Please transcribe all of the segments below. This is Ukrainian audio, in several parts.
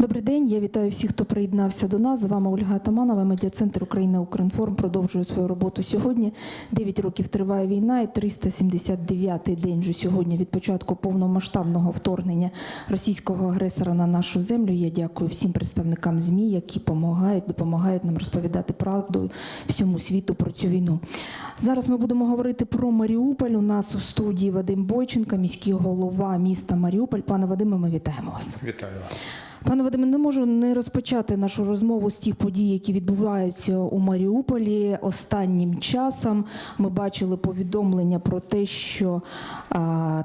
Добрий день. Я вітаю всіх, хто приєднався до нас. З вами Ольга Атаманова, медіа-центр Україна Укрінформ продовжує свою роботу сьогодні. 9 років триває війна, і 379-й день вже сьогодні від початку повномасштабного вторгнення російського агресора на нашу землю. Я дякую всім представникам ЗМІ, які допомагають, допомагають нам розповідати правду всьому світу про цю війну. Зараз ми будемо говорити про Маріуполь. У нас у студії Вадим Бойченко, міський голова міста Маріуполь. Пане Вадиме, ми вітаємо вас. Вітаю. Пане Вадиме, не можу не розпочати нашу розмову з тих подій, які відбуваються у Маріуполі. Останнім часом ми бачили повідомлення про те, що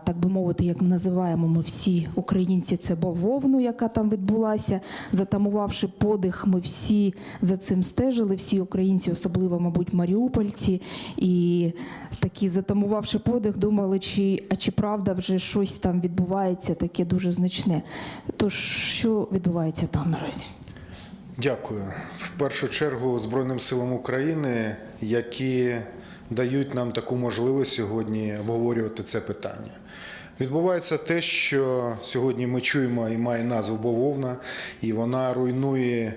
так би мовити, як ми називаємо ми всі українці, це бавовну, яка там відбулася. Затамувавши подих, ми всі за цим стежили. Всі українці, особливо, мабуть, маріупольці, і такі затамувавши подих, думали, чи а чи правда вже щось там відбувається, таке дуже значне. Тож що відбувається там наразі? Дякую. В першу чергу Збройним силам України, які дають нам таку можливість сьогодні обговорювати це питання. Відбувається те, що сьогодні ми чуємо і має назву бавовна, і вона руйнує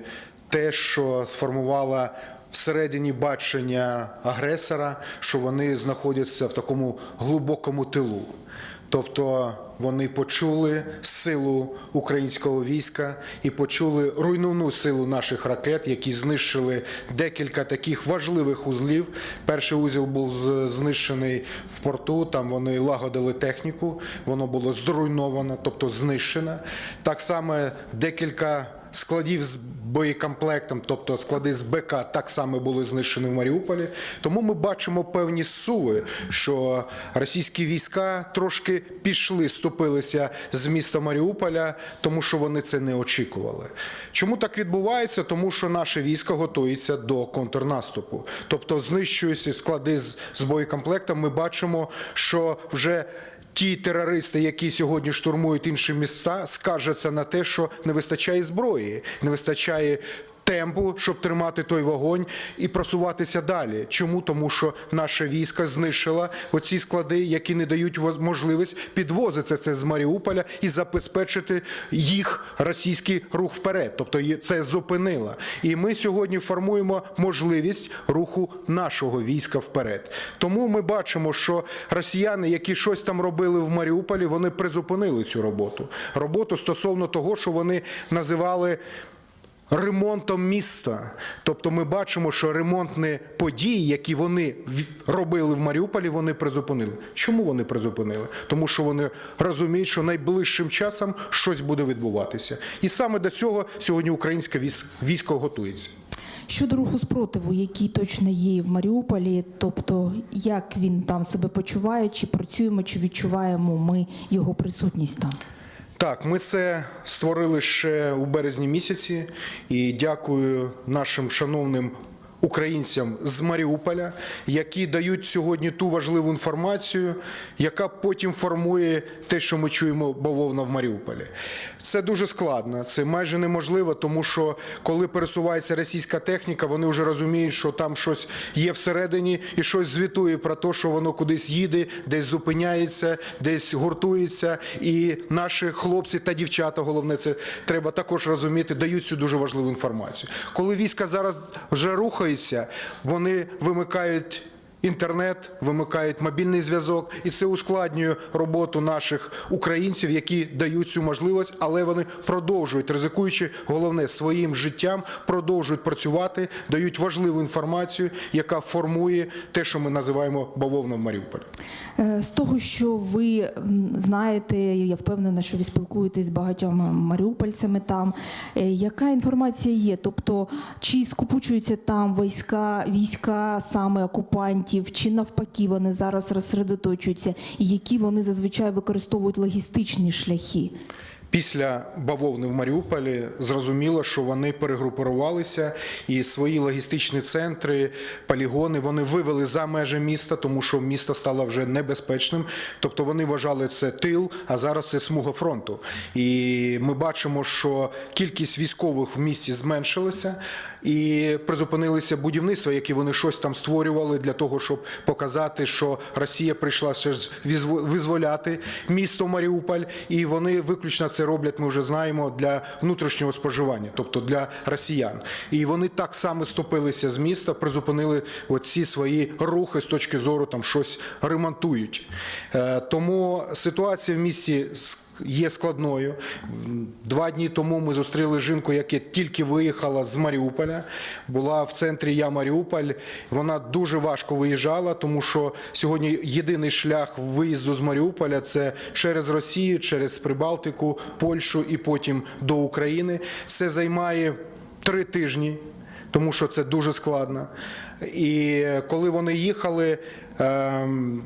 те, що сформувала всередині бачення агресора, що вони знаходяться в такому глибокому тилу. Тобто вони почули силу українського війська і почули руйнівну силу наших ракет, які знищили декілька таких важливих узлів. Перший узіл був знищений в порту. Там вони лагодили техніку, воно було зруйновано, тобто знищено. Так само декілька. Складів з боєкомплектом, тобто склади з БК, так само були знищені в Маріуполі. Тому ми бачимо певні суви, що російські війська трошки пішли, ступилися з міста Маріуполя, тому що вони це не очікували. Чому так відбувається? Тому що наше військо готується до контрнаступу, тобто знищуються склади з, з боєкомплектом. Ми бачимо, що вже Ті терористи, які сьогодні штурмують інші міста, скаржаться на те, що не вистачає зброї, не вистачає темпу, щоб тримати той вогонь і просуватися далі. Чому? Тому що наше військо знищило оці склади, які не дають можливість підвозити це з Маріуполя і забезпечити їх російський рух вперед. Тобто це зупинило. І ми сьогодні формуємо можливість руху нашого війська вперед. Тому ми бачимо, що росіяни, які щось там робили в Маріуполі, вони призупинили цю роботу. Роботу стосовно того, що вони називали. Ремонтом міста, тобто ми бачимо, що ремонтні події, які вони робили в Маріуполі, вони призупинили. Чому вони призупинили? Тому що вони розуміють, що найближчим часом щось буде відбуватися, і саме до цього сьогодні українське військ- військо готується. Щодо руху спротиву, який точно є в Маріуполі, тобто як він там себе почуває, чи працюємо, чи відчуваємо ми його присутність там? Так, ми це створили ще у березні місяці, і дякую нашим шановним українцям з Маріуполя, які дають сьогодні ту важливу інформацію, яка потім формує те, що ми чуємо бавовна в Маріуполі. Це дуже складно, це майже неможливо, тому що коли пересувається російська техніка, вони вже розуміють, що там щось є всередині і щось звітує про те, що воно кудись їде, десь зупиняється, десь гуртується. І наші хлопці та дівчата, головне, це треба також розуміти, дають цю дуже важливу інформацію. Коли війська зараз вже рухаються, вони вимикають. Інтернет вимикають мобільний зв'язок, і це ускладнює роботу наших українців, які дають цю можливість, але вони продовжують, ризикуючи головне своїм життям, продовжують працювати, дають важливу інформацію, яка формує те, що ми називаємо бавовна в Маріуполі. Е, З того, що ви знаєте, я впевнена, що ви спілкуєтесь з багатьма маріупольцями там. е, Яка інформація є? Тобто, чи скупучуються там війська, війська саме окупантів, чи навпаки вони зараз розсередоточуються, і які вони зазвичай використовують логістичні шляхи? Після бавовни в Маріуполі зрозуміло, що вони перегрупувалися і свої логістичні центри, полігони вони вивели за межі міста, тому що місто стало вже небезпечним. Тобто вони вважали це тил, а зараз це смуга фронту. І ми бачимо, що кількість військових в місті зменшилася і призупинилися будівництва, які вони щось там створювали для того, щоб показати, що Росія прийшла ще визволяти місто Маріуполь, і вони виключно це роблять, ми вже знаємо, для внутрішнього споживання, тобто для росіян. І вони так само стопилися з міста, призупинили оці свої рухи з точки зору там щось ремонтують. Е, Тому ситуація в місті с- є складною. Два дні тому ми зустріли жінку, яка тільки виїхала з Маріуполя, була в центрі Я Маріуполь. Вона дуже важко виїжджала, тому що сьогодні єдиний шлях виїзду з Маріуполя це через Росію, через Прибалтику, Польщу і потім до України. Це займає три тижні. Тому що це дуже складно. І коли вони їхали, ем,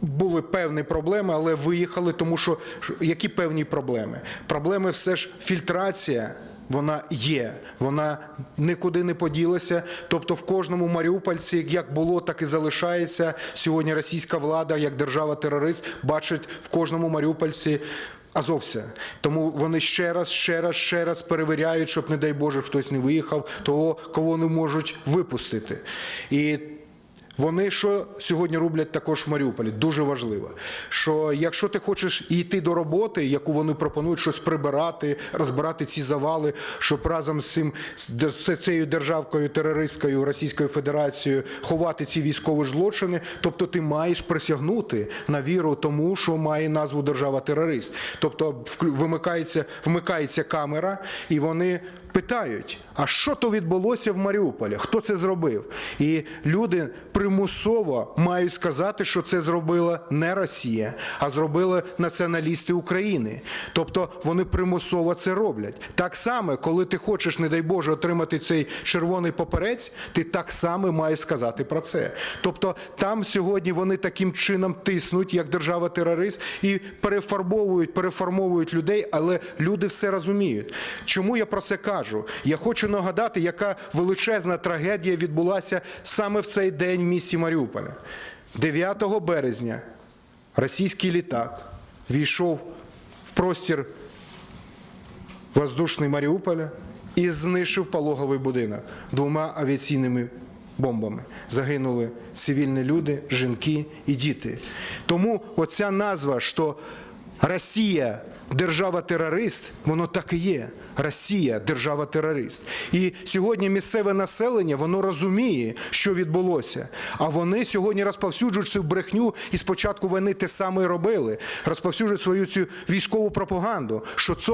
були певні проблеми, але виїхали, тому що які певні проблеми? Проблеми все ж фільтрація. Вона є, вона нікуди не поділася. Тобто, в кожному маріупольці, як було, так і залишається. Сьогодні російська влада, як держава-терорист, бачить в кожному маріупольці азовця. Тому вони ще раз, ще раз, ще раз перевіряють, щоб, не дай Боже, хтось не виїхав, того, кого не можуть випустити. І вони що сьогодні роблять також в Маріуполі? Дуже важливо. Що якщо ти хочеш йти до роботи, яку вони пропонують щось прибирати, розбирати ці завали, щоб разом з цим з цією державкою терористською Російською Федерацією ховати ці військові злочини, тобто ти маєш присягнути на віру тому, що має назву держава-терорист. Тобто вимикається, вмикається камера, і вони питають, а що то відбулося в Маріуполі? Хто це зробив? І люди примусово мають сказати, що це зробила не Росія, а зробили націоналісти України. Тобто вони примусово це роблять. Так само, коли ти хочеш, не дай Боже, отримати цей червоний поперець, ти так само маєш сказати про це. Тобто там сьогодні вони таким чином тиснуть, як держава-терорист, і перефарбовують, переформовують людей, але люди все розуміють. Чому я про це кажу? Я хочу нагадати, яка величезна трагедія відбулася саме в цей день в місті Маріуполя. 9 березня російський літак війшов в простір воздушний Маріуполя і знищив пологовий будинок двома авіаційними бомбами. Загинули цивільні люди, жінки і діти. Тому оця назва, що Росія держава-терорист, воно так і є. Росія держава-терорист. І сьогодні місцеве населення воно розуміє, що відбулося. А вони сьогодні розповсюджують цю брехню і спочатку вони те саме робили. Розповсюджують свою цю військову пропаганду, що це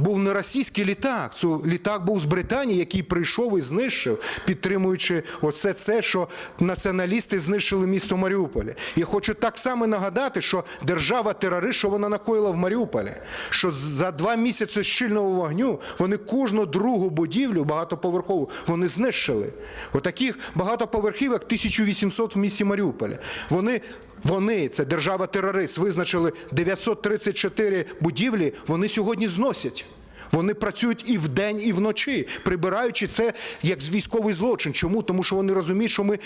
був не російський літак, це літак був з Британії, який прийшов і знищив, підтримуючи оце це, що націоналісти знищили місто Маріуполя. І хочу так само нагадати, що держава-терорист, що вона накоїла в Маріуполі, що за два місяці щільного вогню вони кожну другу будівлю багатоповерхову вони знищили. Отаких багатоповерхівок 1800 в місті Маріуполя. Вони вони, це держава-терорист, визначили 934 будівлі, вони сьогодні зносять. Вони працюють і вдень, і вночі, прибираючи це як військовий злочин. Чому? Тому що вони розуміють, що ми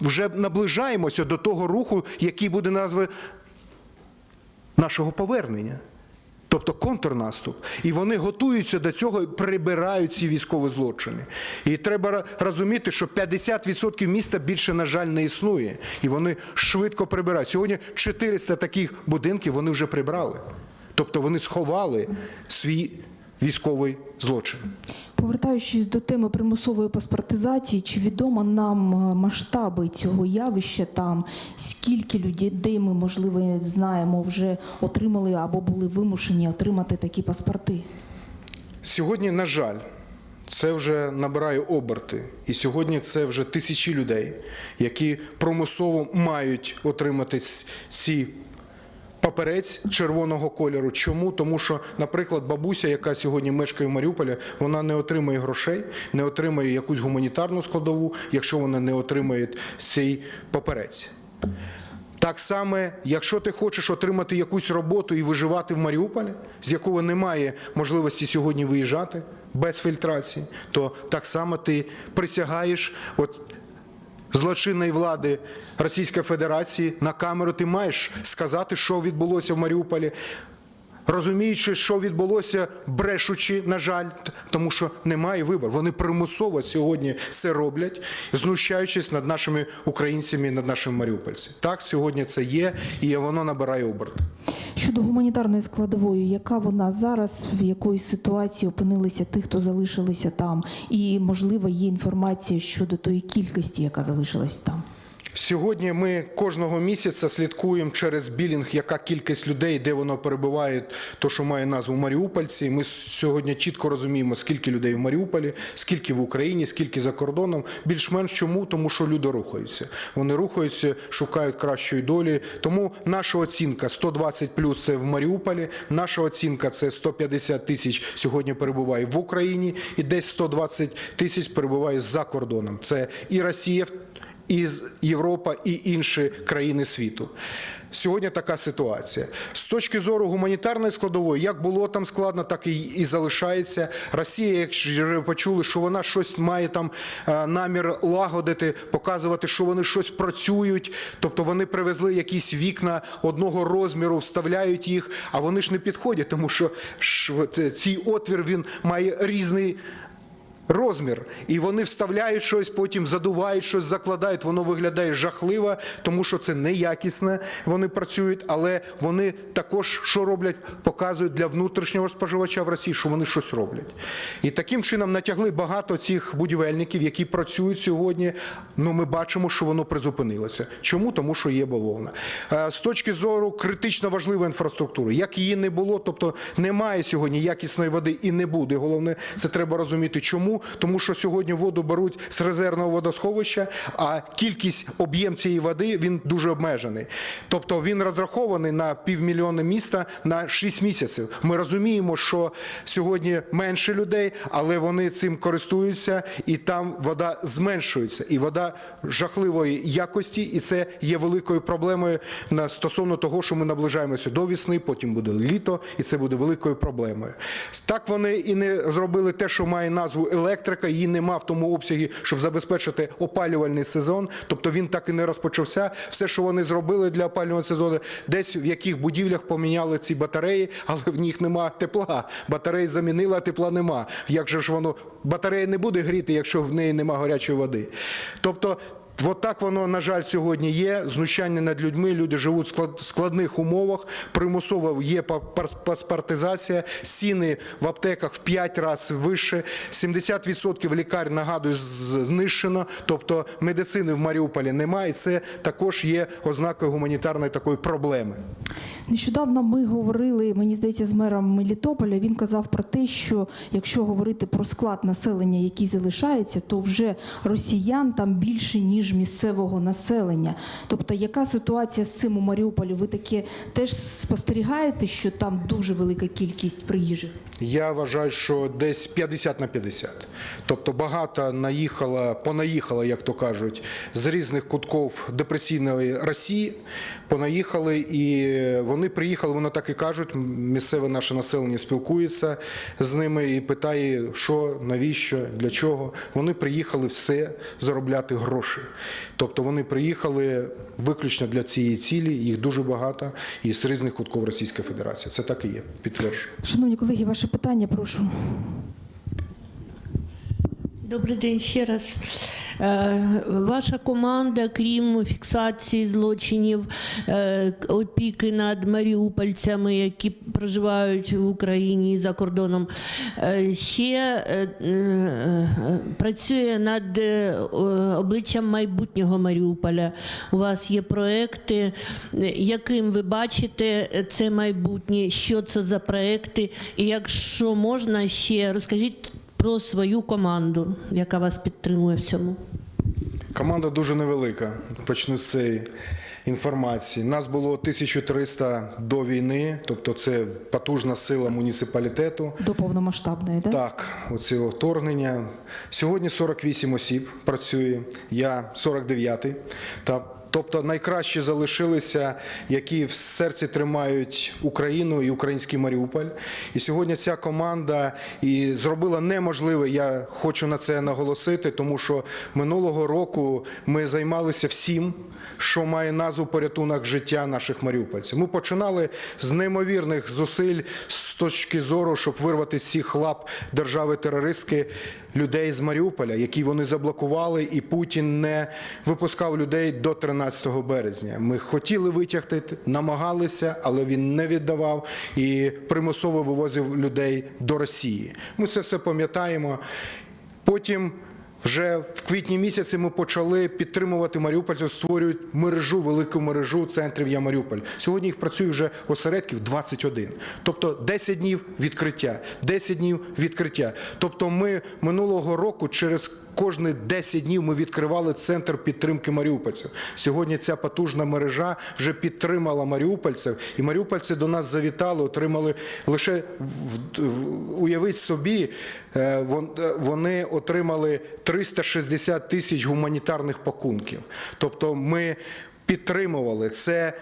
вже наближаємося до того руху, який буде назви нашого повернення. Тобто контрнаступ. І вони готуються до цього і прибирають ці військові злочини. І треба розуміти, що 50% міста більше, на жаль, не існує. І вони швидко прибирають. Сьогодні 400 таких будинків вони вже прибрали. Тобто вони сховали свій військовий злочин. Повертаючись до теми примусової паспортизації, чи відомо нам е, масштаби цього явища там, скільки людей ми, можливо, знаємо, вже отримали або були вимушені отримати такі паспорти? Сьогодні, на жаль, це вже набирає оберти. І сьогодні це вже тисячі людей, які примусово мають отримати ці паперець червоного кольору. Чому? Тому що, наприклад, бабуся, яка сьогодні мешкає в Маріуполі, вона не отримає грошей, не отримає якусь гуманітарну складову, якщо вона не отримає цей паперець. Так само, якщо ти хочеш отримати якусь роботу і виживати в Маріуполі, з якого немає можливості сьогодні виїжджати без фільтрації, то так само ти присягаєш от злочинної влади Російської Федерації на камеру, ти маєш сказати, що відбулося в Маріуполі. Розуміючи, що відбулося, брешучи, на жаль, тому що немає вибору. Вони примусово сьогодні це роблять, знущаючись над нашими українцями, над нашими маріупольцями. Так, сьогодні це є, і воно набирає оберт. Щодо гуманітарної складової, яка вона зараз, в якої ситуації опинилися тих, хто залишилися там, і можливо є інформація щодо тої кількості, яка залишилась там. Сьогодні ми кожного місяця слідкуємо через білінг, яка кількість людей, де воно перебуває, то що має назву Маріупольці. Ми сьогодні чітко розуміємо, скільки людей в Маріуполі, скільки в Україні, скільки за кордоном. Більш-менш чому? Тому що люди рухаються. Вони рухаються, шукають кращої долі. Тому наша оцінка 120 плюс це в Маріуполі. Наша оцінка це 150 тисяч сьогодні перебуває в Україні, і десь 120 тисяч перебуває за кордоном. Це і Росія із Європа і інші країни світу. Сьогодні така ситуація. З точки зору гуманітарної складової, як було там складно, так і, і залишається. Росія, як почули, що вона щось має там е, намір лагодити, показувати, що вони щось працюють. Тобто вони привезли якісь вікна одного розміру, вставляють їх, а вони ж не підходять, тому що е, цей отвір він має різний розмір. І вони вставляють щось, потім задувають щось, закладають. Воно виглядає жахливо, тому що це неякісне. Вони працюють, але вони також що роблять, показують для внутрішнього споживача в Росії, що вони щось роблять. І таким чином натягли багато цих будівельників, які працюють сьогодні. Ну ми бачимо, що воно призупинилося. Чому? Тому що є бавовна. Е, З точки зору критично важливої інфраструктури, як її не було, тобто немає сьогодні якісної води і не буде. Головне, це треба розуміти. Чому? Тому що сьогодні воду беруть з резервного водосховища, а кількість об'єм цієї води він дуже обмежений. Тобто він розрахований на півмільйона міста на 6 місяців. Ми розуміємо, що сьогодні менше людей, але вони цим користуються, і там вода зменшується. І вода жахливої якості, і це є великою проблемою на стосовно того, що ми наближаємося до весни, потім буде літо, і це буде великою проблемою. Так вони і не зробили те, що має назву електрика. Її нема в тому обсягі, щоб забезпечити опалювальний сезон. Тобто він так і не розпочався. Все, що вони зробили для опалювального сезону, десь в яких будівлях поміняли ці батареї, але в них нема тепла. Батареї замінили, а тепла нема. Як же ж воно батарея не буде гріти, якщо в неї нема гарячої води? Тобто. От так воно, на жаль, сьогодні є. Знущання над людьми. Люди живуть в складних умовах. Примусово є паспортизація. Ціни в аптеках в 5 разів вище. 70% лікарень, нагадую, знищено. Тобто медицини в Маріуполі немає. Це також є ознакою гуманітарної такої проблеми. Нещодавно ми говорили, мені здається, з мером Мелітополя. Він казав про те, що якщо говорити про склад населення, який залишається, то вже росіян там більше ніж місцевого населення. Тобто, яка ситуація з цим у Маріуполі? Ви таке теж спостерігаєте, що там дуже велика кількість приїжджих? Я вважаю, що десь 50 на 50. Тобто багато наїхало, понаїхало, як то кажуть, з різних кутків депресійної Росії. Понаїхали, і вони приїхали, вони так і кажуть. Місцеве наше населення спілкується з ними і питає, що, навіщо, для чого. Вони приїхали все заробляти гроші. Тобто вони приїхали виключно для цієї цілі, їх дуже багато, і з різних кутків Російської Федерації. Це так і є, підтверджую. Шановні колеги, ваше питання, прошу. Добрий день ще раз. Е, Ваша команда, крім фіксації злочинів, е, опіки над маріупольцями, які проживають в Україні за кордоном, е, ще працює над обличчям майбутнього Маріуполя. У вас є проекти, яким ви бачите це майбутнє, що це за проекти, і якщо можна ще розкажіть про свою команду, яка вас підтримує в цьому. Команда дуже невелика. Почну з цієї інформації. Нас було 1300 до війни, тобто це потужна сила муніципалітету. До повномасштабної, так? Так, оцього вторгнення. Сьогодні 48 осіб працює, я 49-й. Та Тобто найкращі залишилися, які в серці тримають Україну і український Маріуполь. І сьогодні ця команда і зробила неможливе. Я хочу на це наголосити, тому що минулого року ми займалися всім, що має назву порятунок життя наших маріупольців. Ми починали з неймовірних зусиль з точки зору, щоб вирвати з цих лап держави-терористки людей з Маріуполя, які вони заблокували, і Путін не випускав людей до 13 березня. Ми хотіли витягти, намагалися, але він не віддавав і примусово вивозив людей до Росії. Ми це все пам'ятаємо. Потім. Вже в квітні місяці ми почали підтримувати маріупольців, створюють мережу, велику мережу центрів Я Маріуполь. Сьогодні їх працює вже осередків 21. Тобто 10 днів відкриття, 10 днів відкриття. Тобто ми минулого року через кожні 10 днів ми відкривали центр підтримки маріупольців. Сьогодні ця потужна мережа вже підтримала маріупольців, і маріупольці до нас завітали, отримали лише уявіть собі, е, е, вони отримали 360 тисяч гуманітарних пакунків. Тобто ми підтримували це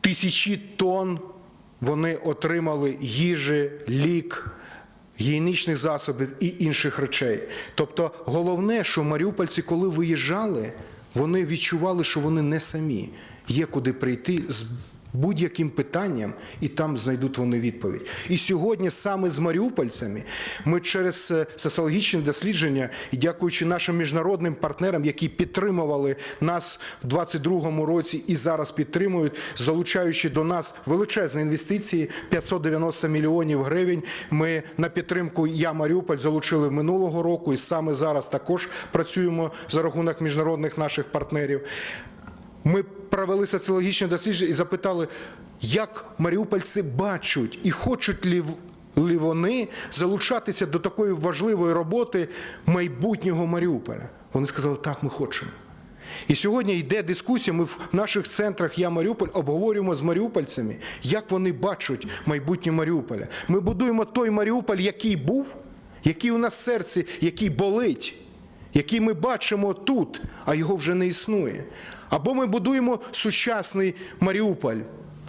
тисячі тонн. Вони отримали їжі, лік, гігієнічних засобів і інших речей. Тобто, головне, що маріупольці, коли виїжджали, вони відчували, що вони не самі. Є куди прийти з будь-яким питанням, і там знайдуть вони відповідь. І сьогодні саме з маріупольцями ми через е, соціологічне дослідження і дякуючи нашим міжнародним партнерам, які підтримували нас в 2022 році і зараз підтримують, залучаючи до нас величезні інвестиції 590 мільйонів гривень. Ми на підтримку Я Маріуполь залучили минулого року, і саме зараз також працюємо за рахунок міжнародних наших партнерів. Ми провели соціологічне дослідження і запитали, як маріупольці бачать і хочуть в- ли вони залучатися до такої важливої роботи майбутнього Маріуполя. Вони сказали, так, ми хочемо. І сьогодні йде дискусія. Ми в наших центрах Я Маріуполь обговорюємо з маріупольцями, як вони бачать майбутнє Маріуполя. Ми будуємо той Маріуполь, який був, який у нас в серці, який болить який ми бачимо тут, а його вже не існує. Або ми будуємо сучасний Маріуполь,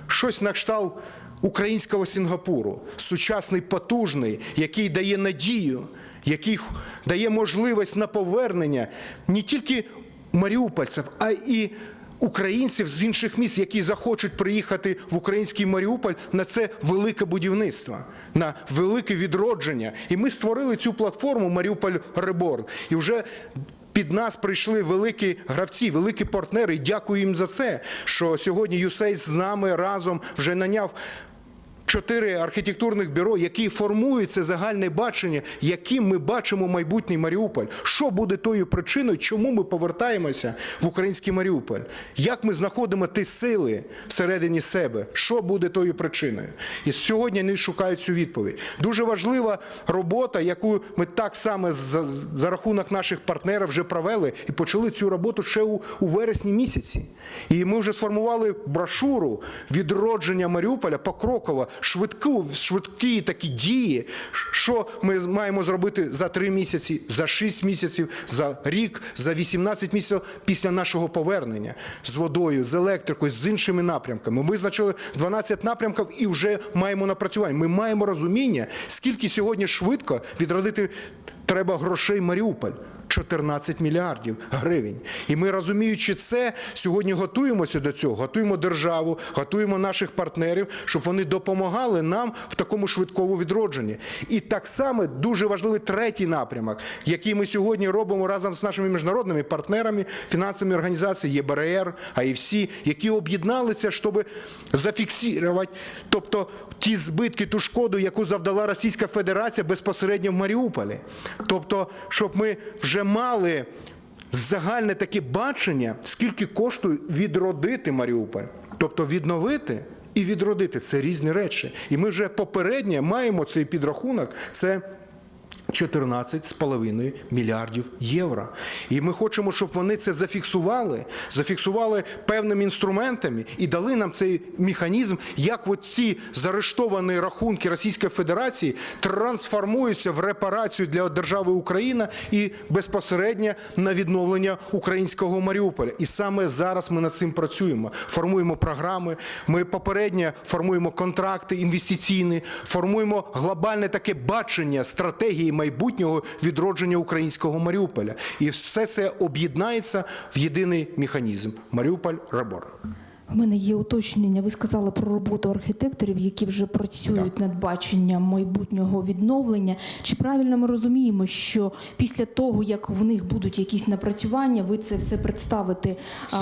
щось на кшталт українського Сінгапуру, сучасний, потужний, який дає надію, який дає можливість на повернення не тільки маріупольців, а і українців з інших міст, які захочуть приїхати в український Маріуполь на це велике будівництво, на велике відродження. І ми створили цю платформу Маріуполь Реборн. І вже під нас прийшли великі гравці, великі партнери. Дякую їм за це, що сьогодні USAID з нами разом вже наняв чотири архітектурних бюро, які формують це загальне бачення, яким ми бачимо майбутній Маріуполь. Що буде тою причиною, чому ми повертаємося в український Маріуполь? Як ми знаходимо ті сили всередині себе? Що буде тою причиною? І сьогодні вони шукають цю відповідь. Дуже важлива робота, яку ми так само за, за рахунок наших партнерів вже провели і почали цю роботу ще у, у вересні місяці. І ми вже сформували брошуру відродження Маріуполя покроково, швидку, швидкі такі дії, що ми маємо зробити за три місяці, за шість місяців, за рік, за 18 місяців після нашого повернення з водою, з електрикою, з іншими напрямками. Ми визначили 12 напрямків і вже маємо напрацювання. Ми маємо розуміння, скільки сьогодні швидко відродити треба грошей Маріуполь. 14 мільярдів гривень. І ми, розуміючи це, сьогодні готуємося до цього, готуємо державу, готуємо наших партнерів, щоб вони допомагали нам в такому швидкому відродженні. І так само дуже важливий третій напрямок, який ми сьогодні робимо разом з нашими міжнародними партнерами, фінансовими організаціями ЄБРР, АІФСі, які об'єдналися, щоб зафіксувати, тобто ті збитки, ту шкоду, яку завдала Російська Федерація безпосередньо в Маріуполі. Тобто, щоб ми вже мали загальне таке бачення, скільки коштує відродити Маріуполь, тобто відновити. І відродити це різні речі. І ми вже попередньо маємо цей підрахунок. Це 14,5 мільярдів євро. І ми хочемо, щоб вони це зафіксували, зафіксували певними інструментами і дали нам цей механізм, як ці заарештовані рахунки Російської Федерації трансформуються в репарацію для держави Україна і безпосередньо на відновлення українського Маріуполя. І саме зараз ми над цим працюємо. Формуємо програми. Ми попередньо формуємо контракти інвестиційні, формуємо глобальне таке бачення стратегії майбутнього відродження українського Маріуполя. І все це об'єднається в єдиний механізм Маріуполь Рабор. У мене є уточнення. Ви сказали про роботу архітекторів, які вже працюють над баченням майбутнього відновлення. Чи правильно ми розуміємо, що після того, як в них будуть якісь напрацювання, ви це все представите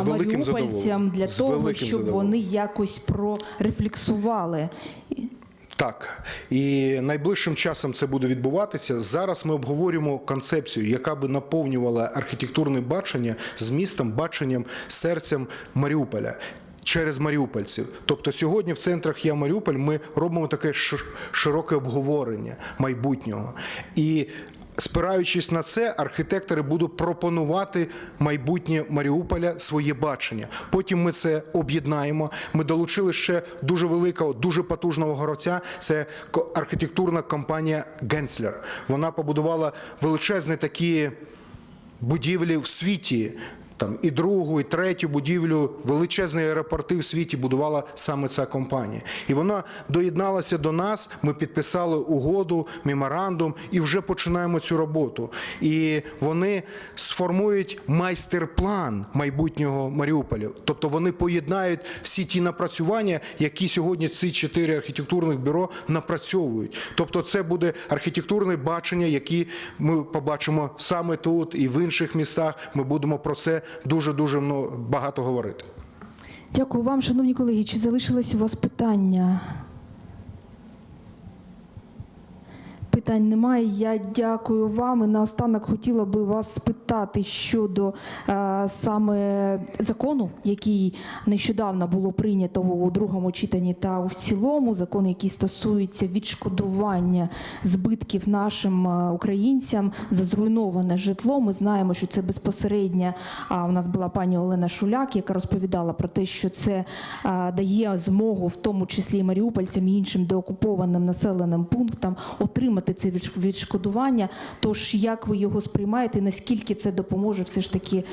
маріупольцям для того, щоб вони якось прорефлексували? Так, і найближчим часом це буде відбуватися. Зараз ми обговорюємо концепцію, яка би наповнювала архітектурне бачення з містом, баченням, серцем Маріуполя. Через маріупольців, тобто сьогодні в центрах Я Маріуполь ми робимо таке широке обговорення майбутнього. І спираючись на це, архітектори будуть пропонувати майбутнє Маріуполя своє бачення. Потім ми це об'єднаємо. Ми долучили ще дуже великого, дуже потужного гравця. Це архітектурна компанія Генслер. Вона побудувала величезні такі будівлі в світі. Там і другу, і третю будівлю, величезні аеропорти в світі будувала саме ця компанія. І вона доєдналася до нас. Ми підписали угоду, меморандум і вже починаємо цю роботу. І вони сформують майстер-план майбутнього Маріуполя. Тобто вони поєднають всі ті напрацювання, які сьогодні ці чотири архітектурних бюро напрацьовують. Тобто, це буде архітектурне бачення, які ми побачимо саме тут і в інших містах. Ми будемо про це дуже дуже багато говорити. Дякую вам, шановні колеги. Чи залишились у вас питання? Питань немає. Я дякую вам. І наостанок хотіла би вас спитати щодо е, саме закону, який нещодавно було прийнято у другому читанні та в цілому. Закон, який стосується відшкодування збитків нашим е, українцям за зруйноване житло. Ми знаємо, що це безпосередньо. А у нас була пані Олена Шуляк, яка розповідала про те, що це е, дає змогу, в тому числі і маріупольцям і іншим деокупованим населеним пунктам, отримати це відшкодування. Тож як ви його сприймаєте? Наскільки це допоможе все ж таки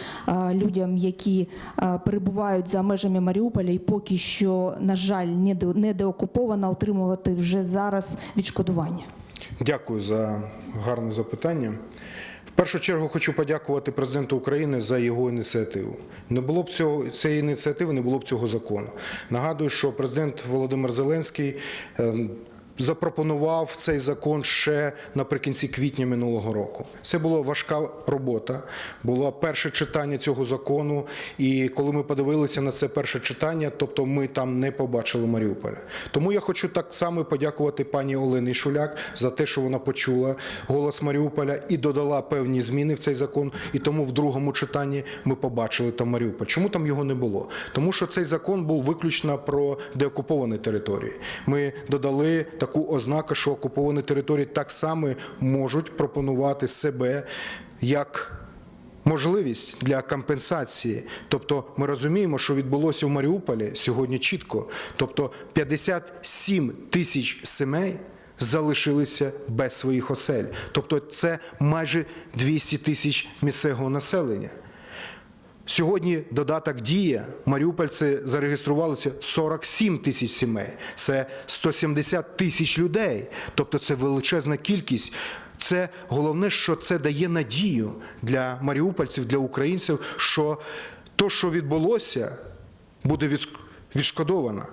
людям, які перебувають за межами Маріуполя, і поки що, на жаль, не де- не отримувати вже зараз відшкодування? Дякую за гарне запитання. В першу чергу хочу подякувати президенту України за його ініціативу. Не було б цього цієї ініціативи, не було б цього закону. Нагадую, що президент Володимир Зеленський ем, запропонував цей закон ще наприкінці квітня минулого року. Це була важка робота. Було перше читання цього закону. І коли ми подивилися на це перше читання, тобто ми там не побачили Маріуполя. Тому я хочу так само подякувати пані Олені Шуляк за те, що вона почула голос Маріуполя і додала певні зміни в цей закон. І тому в другому читанні ми побачили там Маріуполь. Чому там його не було? Тому що цей закон був виключно про деокуповані території. Ми додали таку ознаку, що окуповані території так само можуть пропонувати себе як можливість для компенсації. Тобто ми розуміємо, що відбулося в Маріуполі сьогодні чітко. Тобто 57 тисяч сімей залишилися без своїх осель. Тобто це майже 200 тисяч місцевого населення. Сьогодні додаток дія. Маріупольці зареєструвалося 47 тисяч сімей. Це 170 тисяч людей. Тобто це величезна кількість. Це головне, що це дає надію для маріупольців, для українців, що то, що відбулося, буде відшкодовано.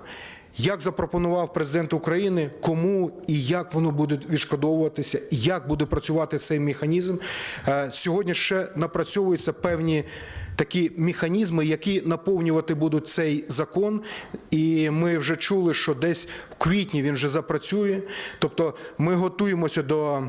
Як запропонував президент України, кому і як воно буде відшкодовуватися, і як буде працювати цей механізм, Е, сьогодні ще напрацьовуються певні такі механізми, які наповнювати будуть цей закон. І ми вже чули, що десь в квітні він вже запрацює. Тобто ми готуємося до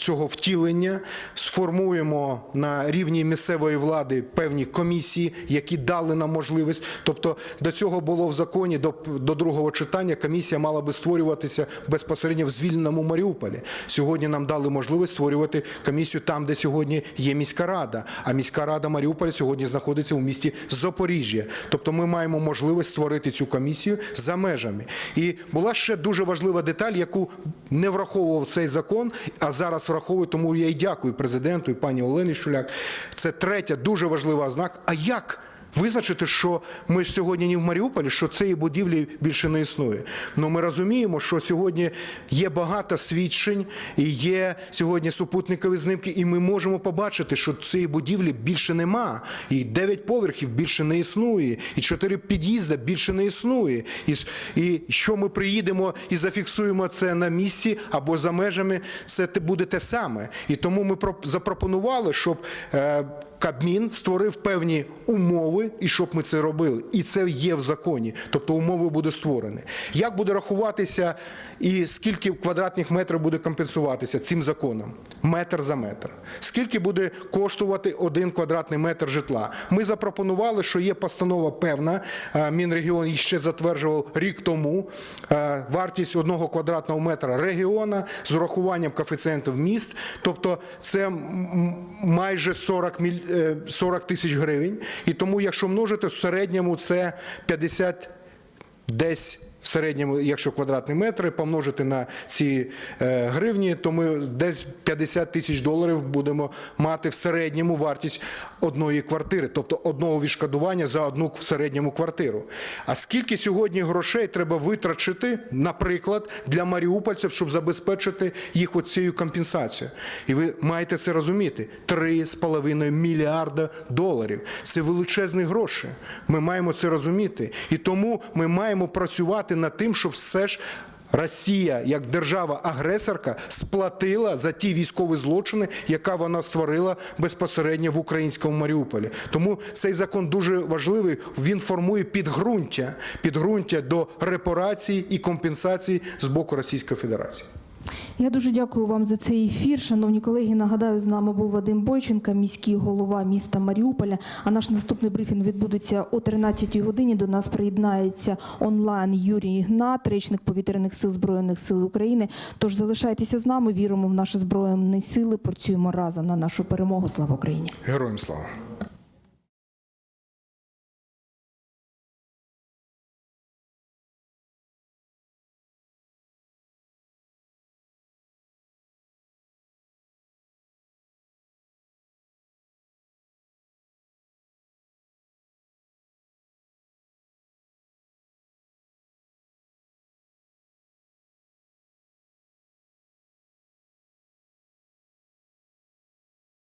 цього втілення, сформуємо на рівні місцевої влади певні комісії, які дали нам можливість. Тобто до цього було в законі до, до другого читання. Комісія мала би створюватися безпосередньо в звільненому Маріуполі. Сьогодні нам дали можливість створювати комісію там, де сьогодні є міська рада. А міська рада Маріуполя сьогодні знаходиться у місті Запоріжжя. Тобто ми маємо можливість створити цю комісію за межами. І була ще дуже важлива деталь, яку не враховував цей закон, а зараз враховую, тому я і дякую президенту і пані Олені Шуляк. Це третя дуже важлива ознака. А як? Визначити, що ми ж сьогодні не в Маріуполі, що цієї будівлі більше не існує. Ну ми розуміємо, що сьогодні є багато свідчень і є сьогодні супутникові знімки, і ми можемо побачити, що цієї будівлі більше нема. І 9 поверхів більше не існує, і 4 під'їзди більше не існує. І, і що ми приїдемо і зафіксуємо це на місці або за межами, це буде те саме. І тому ми про- запропонували, щоб. Е, Кабмін створив певні умови, і щоб ми це робили. І це є в законі. Тобто умови будуть створені. Як буде рахуватися і скільки квадратних метрів буде компенсуватися цим законом? Метр за метр. Скільки буде коштувати один квадратний метр житла? Ми запропонували, що є постанова певна. е, Мінрегіон ще затверджував рік тому. Е, Вартість одного квадратного метра регіона з урахуванням коефіцієнтів міст. Тобто це майже 40 міль... е, 40 тисяч гривень. І тому, якщо множити, в середньому це 50 десь в середньому, якщо квадратні метри, помножити на ці е, гривні, то ми десь 50 тисяч доларів будемо мати в середньому вартість одної квартири, тобто одного відшкодування за одну в середньому квартиру. А скільки сьогодні грошей треба витрачити, наприклад, для маріупольців, щоб забезпечити їх оцією компенсацією? І ви маєте це розуміти: 3,5 мільярда доларів. Це величезні гроші. Ми маємо це розуміти. І тому ми маємо працювати над тим, щоб все ж. Росія як держава-агресорка сплатила за ті військові злочини, яка вона створила безпосередньо в українському Маріуполі. Тому цей закон дуже важливий. Він формує підґрунтя, підґрунтя до репарації і компенсації з боку Російської Федерації. Я дуже дякую вам за цей ефір. Шановні колеги, нагадаю, з нами був Вадим Бойченко, міський голова міста Маріуполя. А наш наступний брифінг відбудеться о 13-й годині. До нас приєднається онлайн Юрій Ігнат, речник повітряних сил Збройних сил України. Тож залишайтеся з нами, віримо в наші збройні сили, працюємо разом на нашу перемогу. Слава Україні! Героям слава!